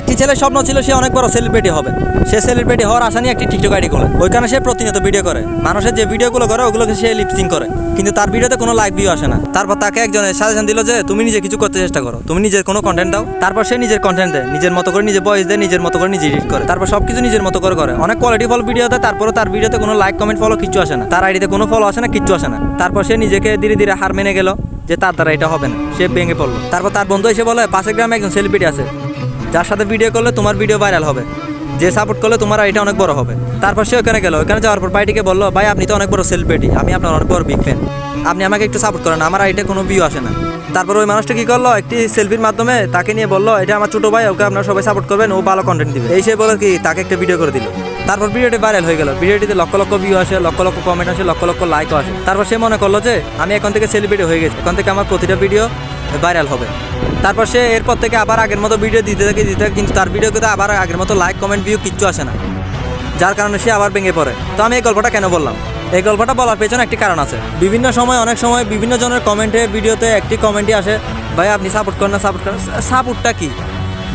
একটি ছেলের স্বপ্ন ছিল সে অনেক বড় সেলিব্রিটি হবে। সে সেলিব্রিটি হওয়ার আশা নিয়ে একটি টিকটক আইডি করে ওইখানে সে প্রতিনিয়ত ভিডিও করে। মানুষের যে ভিডিওগুলো করে, ওগুলোকে সে লিপসিং করে। কিন্তু তার ভিডিওতে কোনো লাইক ভিউ আসে না। তারপর তাকে একজনের সাজেশন দিল যে, তুমি নিজে কিছু করতে চেষ্টা করো। তুমি নিজের কোনো কন্টেন্ট দাও। তারপর সে নিজের কন্টেন্ট দেয়। নিজের মতো করে নিজে ভয়েস দেয়, নিজের মতো করে নিজে এডিট করে। তারপর সবকিছু নিজের মতো করে করে। অনেক কোয়ালিটি ফল ভিডিও দেয় তারপরে তার ভিডিওতে কোনো লাইক কমেন্ট ফলো কিছু আসে না। তার আইডিতে কোনো ফলো আসে না, কিচ্ছু আসে না। তারপর সে নিজেকে ধীরে ধীরে হার মেনে গেল যে, তার দ্বারা এটা হবে না। সে ভেঙে পড়ল। তারপর তার বন্ধু এসে বলে, পাশের গ্রামে একজন সেলিব্রিটি আছে। যার সাথে ভিডিও করলে তোমার ভিডিও ভাইরাল হবে। যে সাপোর্ট করলে তোমার এটা অনেক বড় হবে। তারপর সে ওখানে গেল। ওখানে যাওয়ার পর ভাইটিকে বলল, ভাই, আপনি তো অনেক বড় সেলিব্রিটি আমি আপনার অনেক বড় বিগ ফ্যান আপনি আমাকে একটু সাপোর্ট করেন, আমার আইটে কোনো ভিউ আসে না। তারপর ওই মানুষটা কি করল? একটি সেলফির মাধ্যমে তাকে নিয়ে বলল, এটা আমার ছোট ভাই, ওকে আপনারা সবাই সাপোর্ট করবেন, ও ভালো কন্টেন্ট দিবে। এই সে বলে কি, তাকে একটা ভিডিও করে দিল। তারপর ভিডিওটি ভাইরাল হয়ে গেল। ভিডিওটিতে লক্ষ লক্ষ ভিউ আসে, লক্ষ লক্ষ কমেন্ট আসে, লক্ষ লক্ষ লাইকও আসে। তারপর সে মনে করল যে, আমি এখন থেকে সেলিব্রিটি হয়ে গেছি। এখন থেকে আমার প্রতিটা ভিডিও ভাইরাল হবে। তারপর সে এরপর থেকে আবার আগের মতো ভিডিও দিতে থাকে দিতে থাকে, কিন্তু তার ভিডিও কিন্তু আবার আগের মতো লাইক কমেন্ট ভিউ কিচ্ছু আসে না। যার কারণে সে আবার ভেঙে পড়ে। তো আমি এই গল্পটা কেন বললাম? এই গল্পটা বলার পেছনে একটি কারণ আছে। বিভিন্ন সময়, অনেক সময় বিভিন্ন জনের কমেন্টে ভিডিওতে একটি কমেন্টই আসে, ভাই, আপনি সাপোর্ট করেন না সাপোর্ট করেন সাপোর্টটা কি?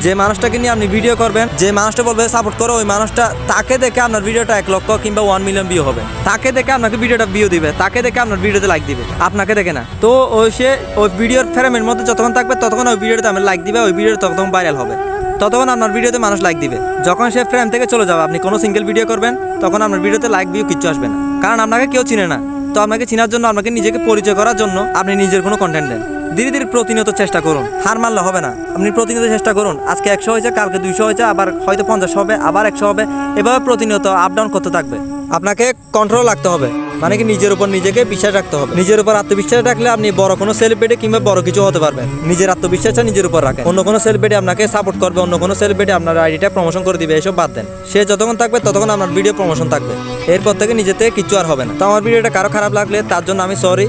যে মানুষটাকে নিয়ে আপনি ভিডিও করবেন, যে মানুষটা বলবে, সাপোর্ট করো, ওই মানুষটা তাকে দেখে আপনার ভিডিওটা এক লক্ষ কিংবা ওয়ান মিলিয়ন ভিউ হবে। তাকে দেখে আপনাকে ভিডিওটা ভিউ দিবে, তাকে দেখে আপনার ভিডিওতে লাইক দিবে। আপনাকে দেখে না। তো ওই সে ওই ভিডিওর ফ্রেমের মধ্যে যতক্ষণ থাকবে, ততক্ষণ ওই ভিডিওতে আমি লাইক দিবে, ওই ভিডিওটা ততক্ষণ ভাইরাল হবে। ততক্ষণ আপনার ভিডিওতে মানুষ লাইক দিবে। যখন সে ফ্রেম থেকে চলে যাবে, আপনি কোনো সিঙ্গেল ভিডিও করবেন, তখন আপনার ভিডিওতে লাইক ভিউ কিচ্ছু আসবে না। কারণ আপনাকে কেউ চিনে না। তো আপনাকে চেনার জন্য, আপনাকে নিজেকে পরিচয় করার জন্য আপনি নিজের কোনো কন্টেন্ট দেন। ধীরে ধীরে প্রতিনিয়ত চেষ্টা করুন। হার মারলে হবে না। আপনি প্রতিনিয়ত চেষ্টা করুন। আজকে একশো হয়েছে, কালকে দুইশো হয়েছে, আবার হয়তো পঞ্চাশ হবে, আবার একশো হবে। এভাবে প্রতিনিয়ত আপ ডাউন করতে থাকবে। আপনাকে কন্ট্রোল রাখতে হবে। মানে কি নিজের উপর নিজেকে বিশ্বাস রাখতে হবে। নিজের উপর আত্মবিশ্বাস রাখলে আপনি বড় কোনো সেলিব্রিটি কিংবা বড় কিছু হতে পারবেন। নিজের আত্মবিশ্বাসটা নিজের উপর রাখেন। অন্য কোনো সেলিব্রিটি আপনাকে সাপোর্ট করবে, অন্য কোনো সেলিব্রিটি আপনার আইডিটা প্রমোশন করে দিবে, এসব বাদ দেন। সে যতক্ষণ থাকবে, ততক্ষণ আপনার ভিডিও প্রমোশন থাকবে। এরপর থেকে নিজে থেকে কিচ্ছু আর হবে না। তো আমার ভিডিওটা কারও খারাপ লাগলে তার জন্য আমি সরি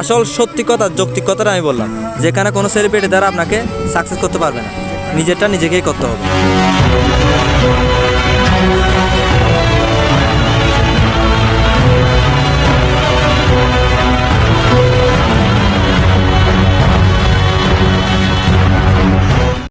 আসল সত্যি কথা, যৌক্তিক কথাটা আমি বললাম। যেখানে কোনো সেলিব্রিটি দ্বারা আপনাকে সাকসেস করতে পারবে না। নিজেরটা নিজেকেই করতে হবে।